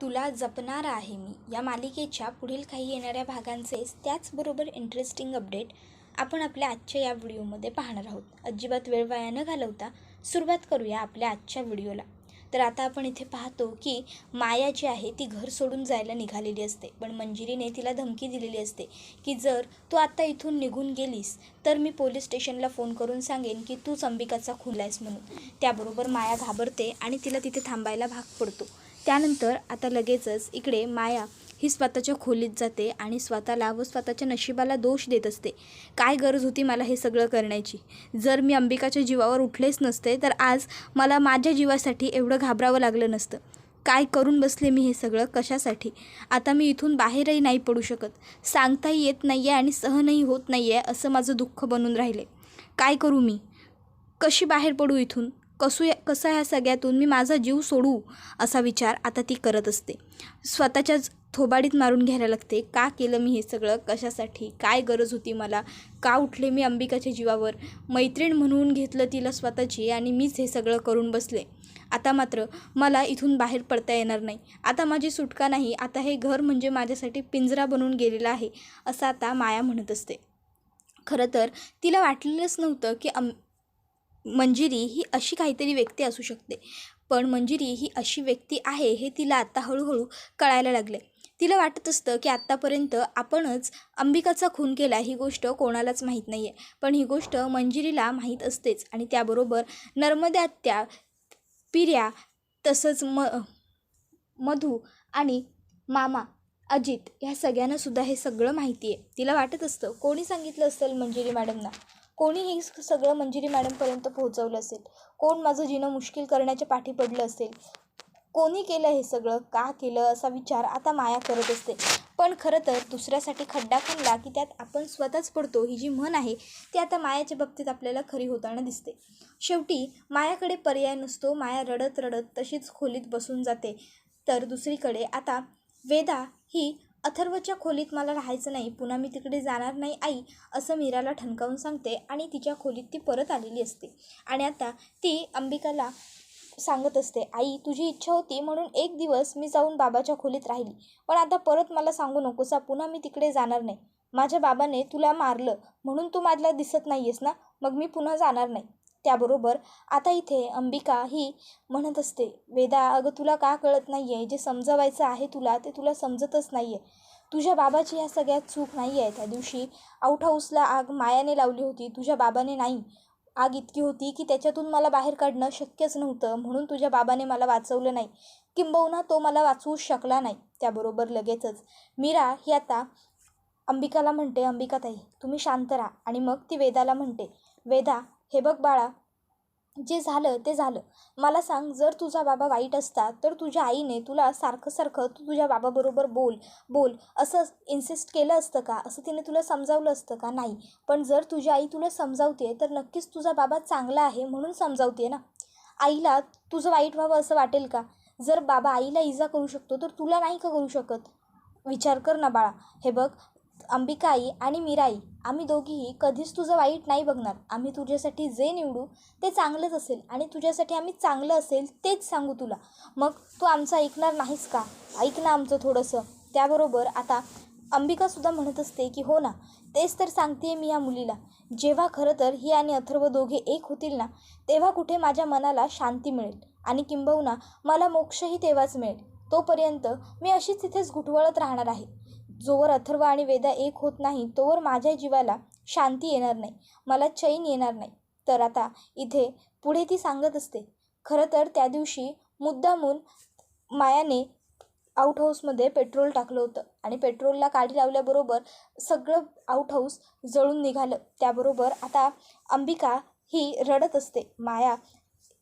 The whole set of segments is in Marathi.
तुला जपणार आहे मी. या मालिकेच्या पुढील काही येणाऱ्या भागांचेच त्याचबरोबर इंटरेस्टिंग अपडेट आपण आपल्या आजच्या या व्हिडिओमध्ये पाहणार आहोत. अजिबात वेळ वाया न घालवता सुरुवात करूया आपल्या आजच्या व्हिडिओला. तर आता आपण इथे पाहतो की माया जी आहे ती घर सोडून जायला निघालेली असते. पण मंजिरीने तिला धमकी दिलेली असते की जर तू आत्ता इथून निघून गेलीस तर मी पोलीस स्टेशनला फोन करून सांगेन की तूच अंबिकाचा खुलायस आहेस म्हणून. त्याबरोबर माया घाबरते आणि तिला तिथे थांबायला भाग पडतो. त्यानंतर आता लगेचच इकडे माया ही स्वतःच्या खोलीत जाते आणि स्वतःला व स्वतःच्या नशिबाला दोष देत असते. काय गरज होती मला हे सगळं करण्याची? जर मी अंबिकाच्या जीवावर उठलेच नसते तर आज मला माझ्या जीवासाठी एवढं घाबरावं लागलं नसतं. काय करून बसले मी हे सगळं? कशासाठी? आता मी इथून बाहेरही नाही पडू शकत. सांगताही येत नाही आहे आणि सहनही होत नाही आहे असं माझं दुःख बनून राहिले. काय करू मी? कशी बाहेर पडू इथून? कसू या कसं ह्या सगळ्यातून मी माझा जीव सोडू असा विचार आता ती करत असते. स्वतःच्याच थोबाडीत मारून घ्यायला लागते. का केलं मी हे सगळं? कशासाठी? काय गरज होती मला? का उठले मी अंबिकाच्या जीवावर? मैत्रीण म्हणून घेतलं तिला स्वतःची आणि मीच हे सगळं करून बसले. आता मात्र मला इथून बाहेर पडता येणार नाही. आता माझी सुटका नाही. आता हे घर म्हणजे माझ्यासाठी पिंजरा बनून गेलेला आहे असं आता माया म्हणत असते. खरं तर तिला वाटलेलंच नव्हतं की अं मंजिरी ही अशी काहीतरी व्यक्ती असू शकते. पण मंजिरी ही अशी व्यक्ती आहे हे तिला आत्ता हळूहळू कळायला लागले तिला वाटत असतं की आत्तापर्यंत आपणच अंबिकाचा खून केला ही गोष्ट कोणालाच माहीत नाही आहे पण ही गोष्ट मंजिरीला माहीत असतेच आणि त्याबरोबर नर्मदे आत्या पिर्या तसंच म मधू आणि मामा अजित ह्या सगळ्यांनासुद्धा हे सगळं माहिती आहे तिला वाटत असतं कोणी सांगितलं असेल मंजिरी मॅडमना? कोणी हे सगळं मंजिरी मॅडमपर्यंत पोहोचवलं असेल. कोण माझं जीणं मुश्किल करण्याच्या पाठी पडलं असेल? कोणी केलं हे सगळं? का केलं? असा विचार आता माया करत असते. पण खरं तर दुसऱ्यासाठी खड्डा खणला की त्यात आपण स्वतःच पडतो ही जी म्हण आहे ती आता मायाच्या बाबतीत आपल्याला खरी होताना दिसते. शेवटी मायाकडे पर्याय नसतो माया रडत रडत तशीच खोलीत बसून जाते. तर दुसरीकडे आता वेदा ही अथर्वच्या खोलीत मला राहायचं नाही पुन्हा मी तिकडे जाणार नाही आई असं मीराला ठणकावून सांगते आणि तिच्या खोलीत ती परत आलेली असते. आणि आता ती अंबिकाला सांगत असते आई तुझी इच्छा होती म्हणून एक दिवस मी जाऊन बाबाच्या खोलीत राहिली पण आता परत मला सांगू नकोसा पुन्हा मी तिकडे जाणार नाही. माझ्या बाबाने तुला मारलं म्हणून तू माझ्या दिसत नाही आहेस ना? मग मी पुन्हा जाणार नाही. त्याबरोबर आता इथे अंबिका ही म्हणत असते वेदा अगं तुला का कळत नाही आहे जे समजवायचं आहे तुला ते तुला समजतच नाही आहे तुझ्या बाबाची ह्या सगळ्यात चूक नाही आहे त्या दिवशी आउट हाऊसला आग मायाने लावली होती. तुझ्या बाबाने नाही. आग इतकी होती की त्याच्यातून मला बाहेर काढणं शक्यच नव्हतं. म्हणून तुझ्या बाबाने मला वाचवलं नाही. किंबहुना तो मला वाचवूच शकला नाही. त्याबरोबर लगेचच मीरा ही आता अंबिकाला म्हणते अंबिकाताई तुम्ही शांत राहा. आणि मग ती वेदाला म्हणते वेदा हे बघ बाळा जे झालं ते झालं. मला सांग जर तुझा बाबा वाईट असता तर तुझ्या आईने तुला सारखं सारखं तू तुझ्या बाबाबरोबर बोल बोल. असं इन्सिस्ट केलं असतं का? असं तिने तुला समजावलं असतं का? नाही. पण जर तुझी आई तुला समजावते तर नक्कीच तुझा बाबा चांगला आहे म्हणून समजावते ना? आईला तुझं वाईट व्हावं असं वाटेल का? जर बाबा आईला इजा करू शकतो तर तुला नाही का करू शकत? विचार कर ना बाळा. हे बघ अंबिका आई आणि मीराई आम्ही दोघीही कधीच तुझं वाईट नाही बघणार. आम्ही तुझ्यासाठी जे निवडू ते चांगलंच असेल आणि तुझ्यासाठी आम्ही चांगलं असेल तेच सांगू तुला. मग तू आमचं ऐकणार नाहीस का? ऐक ना आमचं थोडंसं. त्याबरोबर आता अंबिकासुद्धा म्हणत असते की हो ना तेच तर सांगते मी या मुलीला. जेव्हा खरं तर ही आणि अथर्व दोघे एक होतील ना तेव्हा कुठे माझ्या मनाला शांती मिळेल आणि किंबहुना मला मोक्षही तेव्हाच मिळेल. तोपर्यंत मी अशीच तिथेच घुटवळत राहणार आहे. जोवर अथर्व आणि वेदा एक होत नाही तोवर माझ्या जीवाला शांती येणार नाही मला चैन येणार नाही. तर आता इथे पुढे ती सांगत असते. खरं तर त्या दिवशी मुद्दामून मायाने आउट हाऊसमध्ये पेट्रोल टाकलं होतं आणि पेट्रोलला काडी लावल्याबरोबर सगळं आऊटहाऊस जळून निघालं. त्याबरोबर आता अंबिका ही रडत असते. माया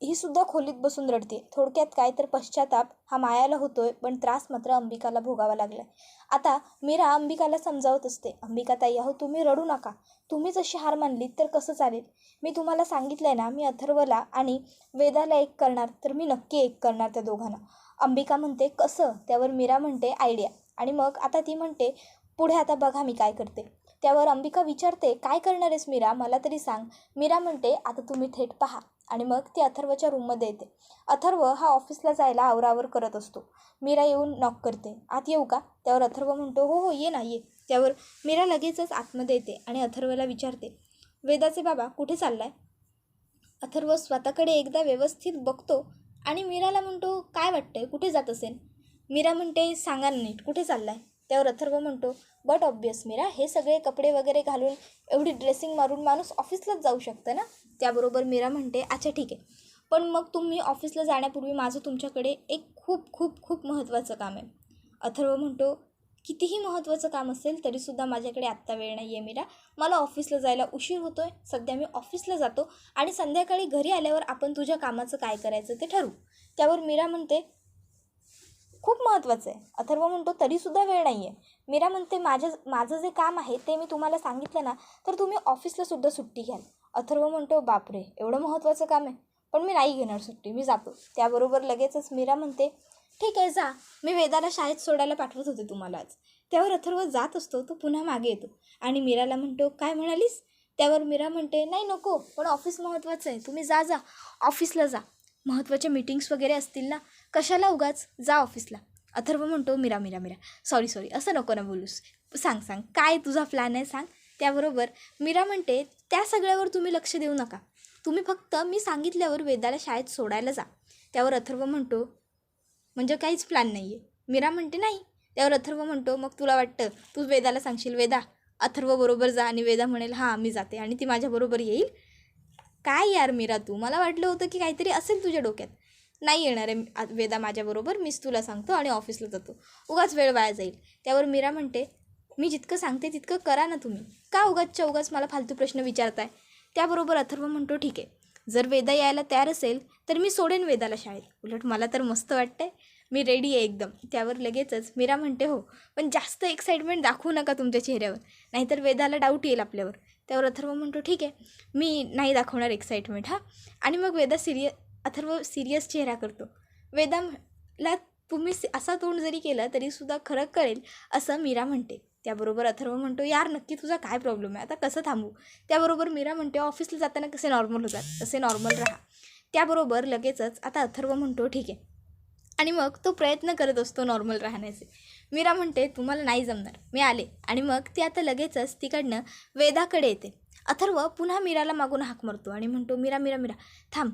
ही सुद्धा खोलीत बसून रडते. थोडक्यात काय तर पश्चाताप हा मायाला होतोय पण त्रास मात्र अंबिकाला भोगावा लागलाय. आता मीरा अंबिकाला समजावत असते अंबिका ताई अहो तुम्ही रडू नका. तुम्हीच अशी हार मानलीत तर कसं चालेल? मी तुम्हाला सांगितलंय ना मी अथर्वला आणि वेदाला एक करणार तर मी नक्की एक करणार त्या दोघांना. अंबिका म्हणते कसं? त्यावर मीरा म्हणते आयडिया. आणि मग आता ती म्हणते पुढे आता बघा मी काय करते. त्यावर अंबिका विचारते काय करणार आहेस मीरा? मला तरी सांग. मीरा म्हणते आता तुम्ही थेट पहा. आणि मग ती अथर्वच्या रूममध्ये येते. अथर्व हा ऑफिसला जायला आवरावर करत असतो. मीरा येऊन नॉक करते. आत येऊ का? त्यावर अथर्व म्हणतो हो हो ये ना ये. त्यावर मीरा लगेचच आतमध्ये येते आणि अथर्वला विचारते वेदाचे बाबा कुठे चाललाय? अथर्व स्वतःकडे एकदा व्यवस्थित बघतो आणि मीराला म्हणतो काय वाटतंय? कुठे जात असेल? मीरा म्हणते सांगा नीट कुठे चाललाय? त्यावर अथर्व म्हणतो बट ऑब्वियस मीरा हे सगळे कपडे वगैरे घालून एवढी ड्रेसिंग मारून माणूस ऑफिसलाच जाऊ शकतं ना? त्याबरोबर मीरा म्हणते अच्छा ठीक आहे. पण मग तुम्ही ऑफिसला जाण्यापूर्वी माझं तुमच्याकडे एक खूप खूप खूप महत्त्वाचं काम आहे. अथर्व म्हणतो कितीही महत्त्वाचं काम असेल तरीसुद्धा माझ्याकडे आत्ता वेळ नाही आहे मीरा. मला ऑफिसला जायला उशीर होतो आहे सध्या मी ऑफिसला जातो आणि संध्याकाळी घरी आल्यावर आपण तुझ्या कामाचं काय करायचं ते ठरवू. त्यावर मीरा म्हणते खूप महत्त्वाचं आहे. अथर्व म्हणतो तरीसुद्धा वेळ नाही आहे मीरा म्हणते माझ्या माझं जे काम आहे ते मी तुम्हाला सांगितलं ना तर तुम्ही ऑफिसला सुद्धा सुट्टी घ्याल. अथर्व म्हणतो बापरे एवढं महत्त्वाचं काम आहे. पण मी नाही घेणार सुट्टी मी जातो. त्याबरोबर लगेचच मीरा म्हणते ठीक आहे जा. मी वेदाला शाळेत सोडायला पाठवत होते तुम्हाला आज. त्यावर अथर्व जात असतो तो पुन्हा मागे येतो. आणि मीराला म्हणतो काय म्हणालीस? त्यावर मीरा म्हणते नाही नको पण ऑफिस महत्त्वाचं आहे. तुम्ही जा जा. ऑफिसला जा. महत्त्वाचे मीटिंग्स वगैरे असतील ना कशाला उगाच? जा ऑफिसला. अथर्व म्हणतो मीरा मीरा मीरा. सॉरी सॉरी असं नको ना बोलूस. सांग सांग. काय तुझा प्लॅन आहे सांग. त्याबरोबर मीरा म्हणते त्या सगळ्यावर तुम्ही लक्ष देऊ नका. तुम्ही फक्त मी सांगितल्यावर वेदाला शाळेत सोडायला जा. त्यावर अथर्व म्हणतो म्हणजे काहीच प्लॅन नाही आहे मीरा म्हणते नाही. त्यावर अथर्व म्हणतो मग तुला वाटतं तू वेदाला सांगशील वेदा? अथर्व बरोबर जा. आणि वेदा म्हणेल हां मी जाते. आणि ती माझ्याबरोबर येईल. काय यार मीरा तू? मला वाटलं होतं की काहीतरी असेल तुझ्या डोक्यात. नाही येणार आहे. वेदा माझ्याबरोबर मीच तुला सांगतो आणि ऑफिसला जातो. उगाच वेळ वाया जाईल. त्यावर मीरा म्हणते मी जितकं सांगते तितकं करा ना तुम्ही. का उगाचच्या उगाच मला फालतू प्रश्न विचारताय? त्याबरोबर अथर्व म्हणतो ठीक आहे. जर वेदा यायला तयार असेल तर मी सोडेन वेदाला शाळेत. उलट मला तर मस्त वाटतंय. मी रेडी आहे एकदम. त्यावर लगेचच मीरा म्हणते हो पण जास्त एक्साइटमेंट दाखवू नका तुमच्या चेहऱ्यावर. नाहीतर वेदाला डाऊट येईल आपल्यावर. त्यावर अथर्व म्हणतो ठीक आहे. मी नाही दाखवणार एक्साइटमेंट हां. आणि मग वेदा सिरिय अथर्व सिरियस चेहरा करतो. वेदाला तुम्ही असा तोंड जरी केला तरीसुद्धा खरं कळेल असं मीरा म्हणते. त्याबरोबर अथर्व म्हणतो यार नक्की तुझा काय प्रॉब्लेम आहे? आता कसं थांबू? त्याबरोबर मीरा म्हणते ऑफिसला जाताना कसे नॉर्मल होतात? तसे नॉर्मल राहा. त्याबरोबर लगेचच आता अथर्व म्हणतो ठीक आहे. आणि मग तो प्रयत्न करत असतो नॉर्मल राहण्याचे. मीरा म्हणते तुम्हाला नाही जमणार. मी आले. आणि मग ती आता लगेचच तिकडनं वेदाकडे येते. अथर्व पुन्हा मीराला मागून हाक मारतो आणि म्हणतो मीरा मीरा मीरा थांब.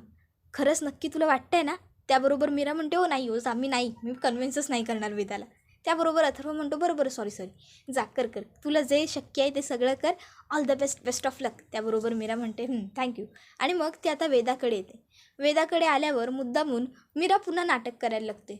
खरंच नक्की तुला वाटतंय ना? त्याबरोबर मीरा म्हणते हो नाही हो जा मी नाही. मी कन्व्हिन्सच नाही करणार वेदाला. त्याबरोबर अथर्व म्हणतो बरोबर सॉरी सॉरी जा कर कर. तुला जे शक्य आहे ते सगळं कर. All the best best of luck त्याबरोबर मीरा म्हणते थँक्यू आणि मग ती आता वेदाकडे येते. वेदाकडे आल्यावर मुद्दामून मीरा पुन्हा नाटक करायला लागते.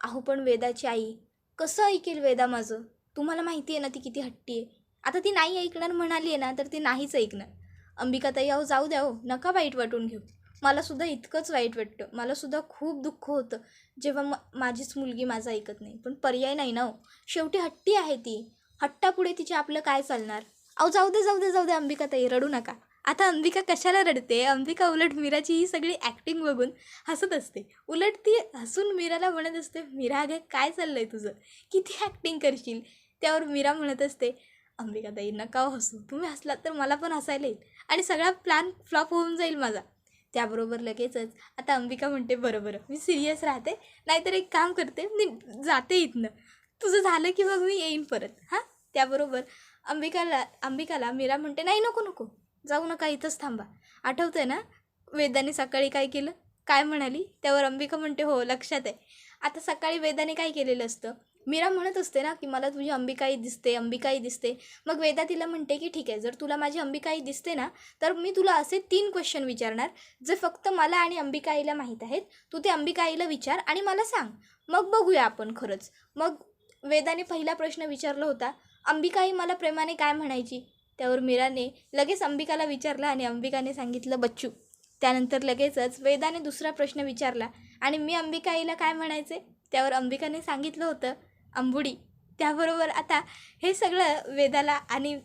अहो पण वेदाची आई कसं ऐकेल वेदा माझं? तुम्हाला माहिती आहे ना ती किती हट्टी आहे? आता ती नाही ऐकणार म्हणाली आहे ना तर ती नाहीच ऐकणार. अंबिकाताई अहो जाऊ द्या हो. नका वाईट वाटून घेऊ. मलासुद्धा इतकंच वाईट वाटतं. मलासुद्धा खूप दुःख होतं जेव्हा म माझीच मुलगी माझं ऐकत नाही. पण पर्याय नाही ना हो. शेवटी हट्टी आहे ती. हट्टापुढे तिचे आपलं काय चालणार? अहो जाऊ दे जाऊ दे जाऊ दे अंबिकाताई रडू नका. आता अंबिका कशाला रडते? अंबिका उलट मीराची ही सगळी ॲक्टिंग बघून हसत असते. उलट ती हसून मीराला म्हणत असते मीरा अगं काय चाललं आहे तुझं? किती ॲक्टिंग करशील? त्यावर मीरा म्हणत असते अंबिकाताई नका हो हसू. तुम्ही हसलात तर मला पण हसायला येईल आणि सगळा प्लॅन फ्लॉप होऊन जाईल माझा. त्याबरोबर लगेचच. आता अंबिका म्हणते बरं बरं मी सिरियस राहते. नाहीतर एक काम करते मी जाते इथनं. तुझं झालं की मग मी येईन परत. हां? त्याबरोबर अंबिकाला अंबिकाला मीरा म्हणते नाही नको नको. जाऊ नका इथंच थांबा. आठवतंय ना? वेदाने सकाळी काय केलं? काय म्हणाली? त्यावर अंबिका म्हणते हो लक्षात आहे. आता सकाळी वेदाने काय केलेलं असतं? मीरा म्हणत असते ना की मला तुझी अंबिकाई दिसते अंबिकाई दिसते. मग वेदा तिला म्हणते की ठीक आहे जर तुला माझी अंबिकाई दिसते ना तर मी तुला असे तीन क्वेश्चन विचारणार जे फक्त मला आणि अंबिकाईला माहीत आहेत. तू ते अंबिकाईला विचार आणि मला सांग. मग बघूया आपण खरंच. मग वेदाने पहिला प्रश्न विचारला होता अंबिकाई मला प्रेमाने काय म्हणायची? त्यावर मीराने लगेच अंबिकाला विचारलं आणि अंबिकाने सांगितलं बच्चू त्यानंतर लगेचच वेदाने दुसरा प्रश्न विचारला आणि मी अंबिकाईला काय म्हणायचे? त्यावर अंबिकाने सांगितलं होतं अंबुडी त्याबरोबर आता हे सगळं वेदाला आणि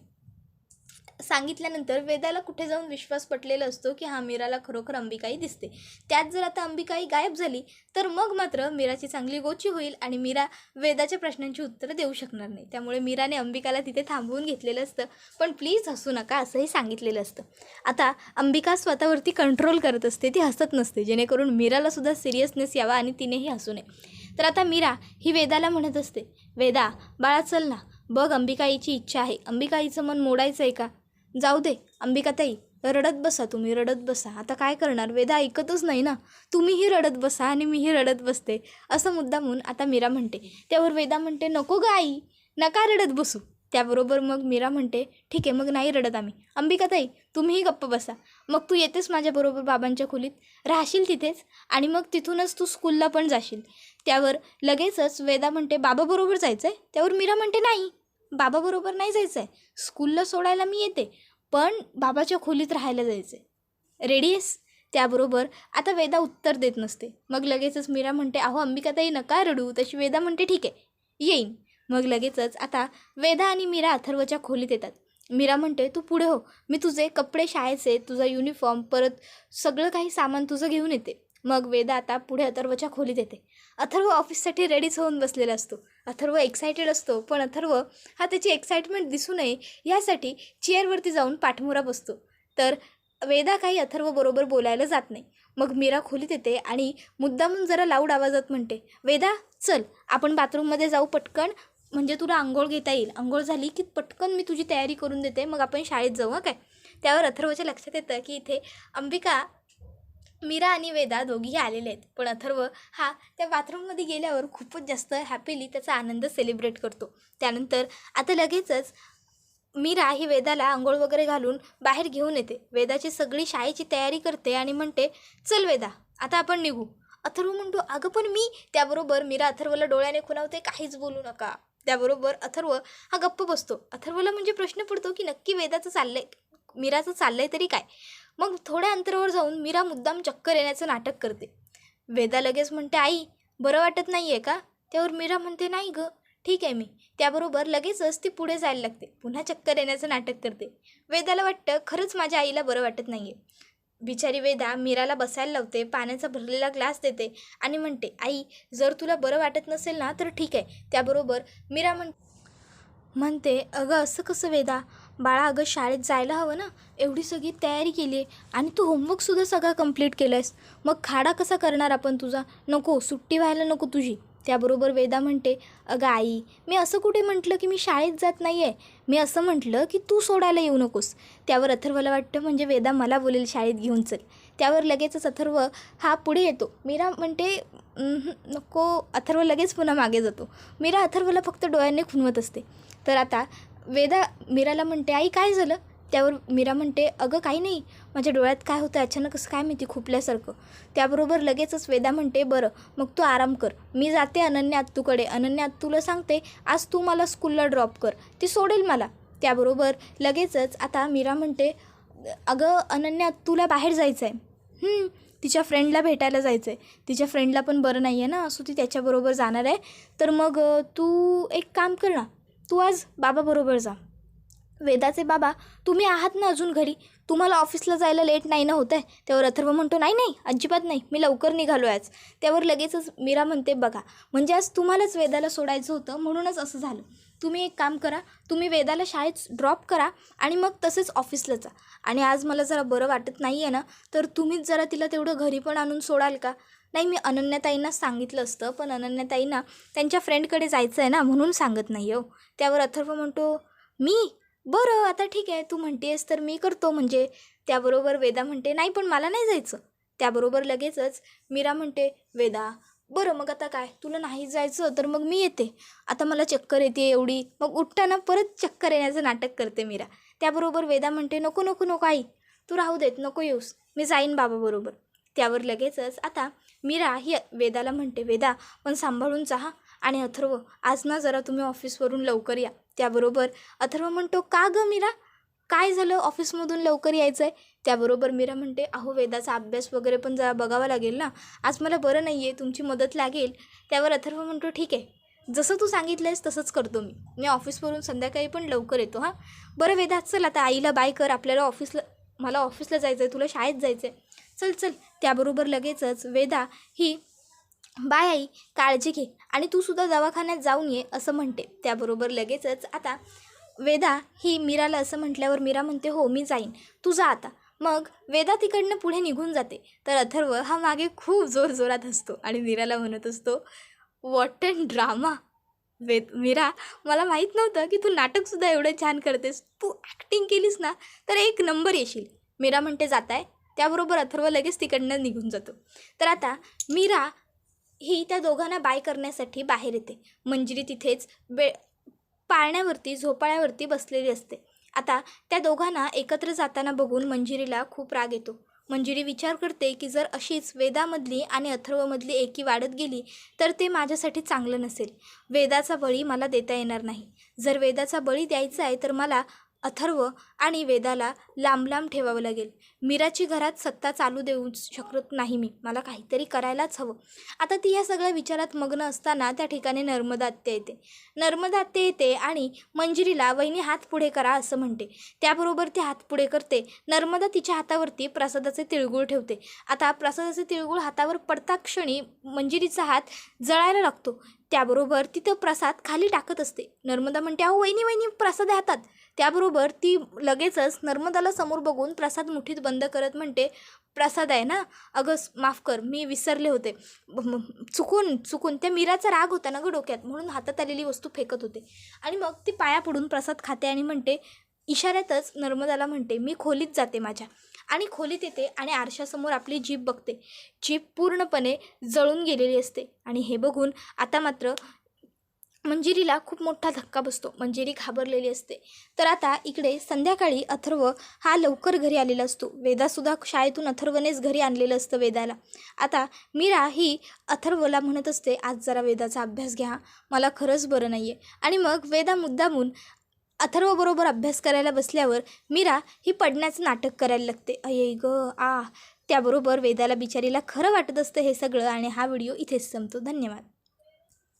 सांगितल्यानंतर वेदाला कुठे जाऊन विश्वास पटलेला असतो की हा मीराला खरोखर अंबिकाई दिसते. त्यात जर आता अंबिकाई गायब झाली तर मग मात्र मीराची चांगली गोची होईल आणि मीरा वेदाच्या प्रश्नांची उत्तरं देऊ शकणार नाही. त्यामुळे मीराने अंबिकाला तिथे थांबवून घेतलेलं असतं. पण प्लीज हसू नका असंही सांगितलेलं असतं. आता अंबिका स्वतःवरती कंट्रोल करत असते ती हसत नसते. जेणेकरून मीरालासुद्धा सिरियसनेस यावा आणि तिनेही हसू नये. तर आता मीरा ही वेदाला म्हणत असते वेदा बाळा चल ना बघ अंबिकाईची इच्छा आहे. अंबिकाईचं मन मोडायचं आहे का? जाऊ दे अंबिकाताई रडत बसा तुम्ही रडत बसा. आता काय करणार? वेदा ऐकतच नाही ना. तुम्हीही रडत बसा आणि मीही रडत बसते. असं मुद्दा म्हणून आता मीरा म्हणते. त्यावर वेदा म्हणते नको ग आई नका रडत बसू. त्याबरोबर मग मीरा म्हणते ठीक आहे मग नाही रडत आम्ही. अंबिकाताई तुम्हीही गप्प बसा. मग तू येतेस माझ्याबरोबर बाबांच्या खोलीत? राहशील तिथेच? आणि मग तिथूनच तू स्कूलला पण जाशील. त्यावर लगेचच वेदा म्हणते बाबाबरोबर जायचं आहे त्यावर मीरा म्हणते नाही बाबाबरोबर नाही जायचं आहे स्कूलला सोडायला मी येते पण बाबाच्या खोलीत राहायला जायचं आहे रेडी आहेस? त्याबरोबर आता वेदा उत्तर देत नसते. मग लगेचच मीरा म्हणते अहो अंबिकाताई नका रडू. तशी वेदा म्हणते ठीक आहे येईन. मग लगेचच आता वेदा आणि मीरा अथर्वच्या खोलीत येतात. मीरा म्हणते तू पुढे हो. मी तुझे कपडे शाळेचे तुझा युनिफॉर्म परत सगळं काही सामान तुझं घेऊन येते. मग वेदा आता पुढे अथर्वच्या खोलीत येते. अथर्व ऑफिससाठी रेडीच होऊन बसलेला असतो. अथर्व एक्सायटेड असतो पण अथर्व हा त्याची एक्साइटमेंट दिसू नये यासाठी चेअरवरती जाऊन पाठमोरा बसतो. तर वेदा काही अथर्व बरोबर बोलायला जात नाही. मग मीरा खोलीत येते आणि मुद्दामून जरा लाऊड आवाजात म्हणते वेदा चल आपण बाथरूममध्ये जाऊ पटकन. म्हणजे तुला आंघोळ घेता येईल. आंघोळ झाली की पटकन मी तुझी तयारी करून देते. मग आपण शाळेत जाऊ हं काय? त्यावर अथर्वच्या लक्षात येतं की इथे अंबिका मीरा आणि वेदा दोघीही आलेले आहेत. पण अथर्व हा त्या बाथरूममध्ये गेल्यावर खूपच जास्त हॅपीली त्याचा आनंद सेलिब्रेट करतो. त्यानंतर आता लगेचच मीरा ही वेदाला आंघोळ वगैरे घालून बाहेर घेऊन येते. वेदाची सगळी शाळेची तयारी करते आणि म्हणते चल वेदा आता आपण निघू. अथर्व म्हणतो अगं पण मी त्याबरोबर मीरा अथर्वला डोळ्याने खुणावते काहीच बोलू नका. त्याबरोबर अथर्व हा गप्प बसतो. अथर्वला म्हणजे प्रश्न पडतो की नक्की वेदाचं चाललंय मीराचं चाललंय तरी काय? मग थोड्या अंतरावर जाऊन मीरा मुद्दाम चक्कर येण्याचं नाटक करते. वेदा लगेच म्हणते आई बरं वाटत नाही आहे का? त्यावर मीरा म्हणते नाही गं ठीक आहे मी. त्याबरोबर लगेचच ती पुढे जायला लागते. पुन्हा चक्कर येण्याचं नाटक करते. वेदाला वाटतं खरंच माझ्या आईला बरं वाटत नाही आहे बिचारी वेदा मीराला बसायला लावते पाण्याचा भरलेला ग्लास देते आणि म्हणते आई जर तुला बरं वाटत नसेल ना तर ठीक आहे. त्याबरोबर मीरा म्हण म्हणते अगं असं कसं वेदा? बाळा अगं शाळेत जायला हवं ना? एवढी सगळी तयारी केली आहे आणि तू होमवर्कसुद्धा सगळा कंप्लीट केला आहेस मग खाडा कसा करणार आपण तुझा? नको सुट्टी व्हायला नको तुझी. त्याबरोबर वेदा म्हणते अगं आई मी असं कुठे म्हटलं की मी शाळेत जात नाही आहे मी असं म्हटलं की तू सोडायला येऊ नकोस. त्यावर अथर्वला वाटतं म्हणजे वेदा मला बोलेल शाळेत घेऊन चल. त्यावर लगेचच अथर्व हा पुढे येतो. मीरा म्हणते नको. अथर्व लगेच पुन्हा मागे जातो. मीरा अथर्वला फक्त डोळ्यांनी खुनवत असते. तर आता वेदा मीराला म्हणते आई काय झालं? त्यावर मीरा म्हणते अगं काही नाही. माझ्या डोळ्यात काय होतं अचानक असं काय माहिती खुपल्यासारखं. त्याबरोबर लगेचच वेदा म्हणते बरं मग तू आराम कर. मी जाते अनन्या आत्तूकडे. अनन्या आत्तूला सांगते आज तू मला स्कूलला ड्रॉप कर. ती सोडेल मला. त्याबरोबर लगेचच आता मीरा म्हणते अगं अनन्या आत्तूला बाहेर जायचं आहे तिच्या फ्रेंडला भेटायला जायचं आहे तिच्या फ्रेंडला पण बरं नाही आहे ना सो ती त्याच्याबरोबर जाणार आहे. तर मग तू एक काम कर ना तू आज बाबाबरोबर जा. वेदाचे बाबा तुम्ही आहात ना अजून घरी? तुम्हाला ऑफिसला जायला लेट नाही ना होत आहे त्यावर अथर्व म्हणतो नाही नाही अजिबात नाही मी लवकर निघालो आज. त्यावर लगेचच मीरा म्हणते बघा म्हणजे आज तुम्हालाच वेदाला सोडायचं होतं म्हणूनच असं झालं. तुम्ही एक काम करा तुम्ही वेदाला शाळेत ड्रॉप करा आणि मग तसेच ऑफिसला जा. आणि आज मला जरा बरं वाटत नाही आहे ना तर तुम्हीच जरा तिला तेवढं घरी पण आणून सोडाल का? नाही मी अनन्याताईंना सांगितलं असतं पण अनन्याताईंना त्यांच्या फ्रेंडकडे जायचं आहे ना म्हणून सांगत नाही हो. त्यावर अथर्व म्हणतो मी? बरं आता ठीक आहे तू म्हणतेस तर मी करतो. म्हणजे त्याबरोबर वेदा म्हणते नाही पण मला नाही जायचं. त्याबरोबर लगेचच मीरा म्हणते वेदा बरं मग आता काय? तुला नाही जायचं तर मग मी येते. आता मला चक्कर येते एवढी. मग उठताना परत चक्कर येण्याचं नाटक करते मीरा. त्याबरोबर वेदा म्हणते नको नको नको आई. तू राहू देत नको येऊस. मी जाईन बाबाबरोबर. त्यावर लगेचच आता मीरा ही वेदाला म्हणते वेदा पण सांभाळून चहा आणि अथर्व. आज ना जरा तुम्ही ऑफिसवरून लवकर या. त्याबरोबर अथर्व म्हणतो का गं मीरा? काय झालं? ऑफिसमधून लवकर यायचं आहे त्याबरोबर मीरा म्हणते अहो वेदाचा अभ्यास वगैरे पण जरा बघावा लागेल ना. आज मला बरं नाही आहे तुमची मदत लागेल. त्यावर अथर्व म्हणतो ठीक आहे. जसं तू सांगितलंयस तसंच करतो मी. मी ऑफिसवरून संध्याकाळी पण लवकर येतो हां. बरं वेदा चल आता आईला बाय कर. आपल्याला ऑफिसला मला ऑफिसला जायचं आहे तुला शाळेत जायचं आहे चल चल. त्याबरोबर लगेचच वेदा ही बाय आई काळजी घे आणि तू सुद्धा दवाखान्यात जाऊन ये असं म्हणते. त्याबरोबर लगेचच आता वेदा ही मीराला असं म्हटल्यावर मीरा म्हणते हो मी जाईन. तू जा आता. मग वेदा तिकडनं पुढे निघून जाते. तर अथर्व हा मागे खूप जोर जोरात आणि मीराला म्हणत असतो what and drama. Ved Meera मला माहीत नव्हतं की तू नाटकसुद्धा एवढं छान करतेस. तू ॲक्टिंग केलीस ना तर एक नंबर येशील. मीरा म्हणते जात आहे त्याबरोबर अथर्व लगेच तिकडनं निघून जातो. तर आता मीरा ही त्या दोघांना बाय करण्यासाठी बाहेर येते. मंजिरी तिथेच बे पाळण्यावरती झोपाळ्यावरती बसलेली असते. आता त्या दोघांना एकत्र जाताना बघून मंजिरीला खूप राग येतो. मंजिरी विचार करते की जर अशीच वेदामधली आणि अथर्वमधली एकी वाढत गेली तर ते माझ्यासाठी चांगलं नसेल. वेदाचा बळी मला देता येणार नाही. जर वेदाचा बळी द्यायचा आहे तर मला अथर्व आणि वेदाला लांब लांब ठेवावं लागेल. मीराची घरात सत्ता चालू देऊ शकत नाही मी. मला काहीतरी करायलाच हवं. आता ती ह्या सगळ्या विचारात मग्न असताना त्या ठिकाणी नर्मदा आत्या येते. नर्मदा आत्या येते आणि मंजिरीला वहिनी हात पुढे करा असं म्हणते. त्याबरोबर ती हात पुढे करते. नर्मदा तिच्या हातावरती प्रसादाचे तिळगुळ ठेवते. आता प्रसादाचे तिळगुळ हातावर पडता क्षणी मंजिरीचा हात जळायला लागतो. त्याबरोबर तिथं प्रसाद खाली टाकत असते. नर्मदा म्हणते अहो वहिनी वहिनी प्रसाद हातात. त्याबरोबर ती लगेचच नर्मदाला समोर बघून प्रसाद मुठीत बंद करत म्हणते प्रसाद आहे ना? अगं माफ कर मी विसरले होते. चुकून चुकून. त्या मीराचा राग होता ना गं डोक्यात म्हणून हातात आलेली वस्तू फेकत होते. आणि मग ती पाया पडून प्रसाद खाते आणि म्हणते इशाऱ्यातच नर्मदाला म्हणते मी खोलीत जाते माझ्या. आणि खोलीत येते आणि आरशासमोर आपली जीभ बघते. जीभ पूर्णपणे जळून गेलेली असते. आणि हे बघून आता मात्र मंजिरीला खूप मोठा धक्का बसतो. मंजिरी घाबरलेली असते. तर आता इकडे संध्याकाळी अथर्व हा लवकर घरी आलेला असतो. वेदासुद्धा शाळेतून अथर्वनेच घरी आणलेलं असतं वेदाला. आता मीरा ही अथर्वला म्हणत असते आज जरा वेदाचा अभ्यास घ्या. मला खरंच बरं नाही आहे आणि मग वेदा मुद्दामून अथर्वबरोबर अभ्यास करायला बसल्यावर मीरा ही पडण्याचं नाटक करायला लागते. अये ग आ. त्याबरोबर वेदाला बिचारीला खरं वाटत असतं हे सगळं आणि हा व्हिडिओ इथेच संपतो. धन्यवाद.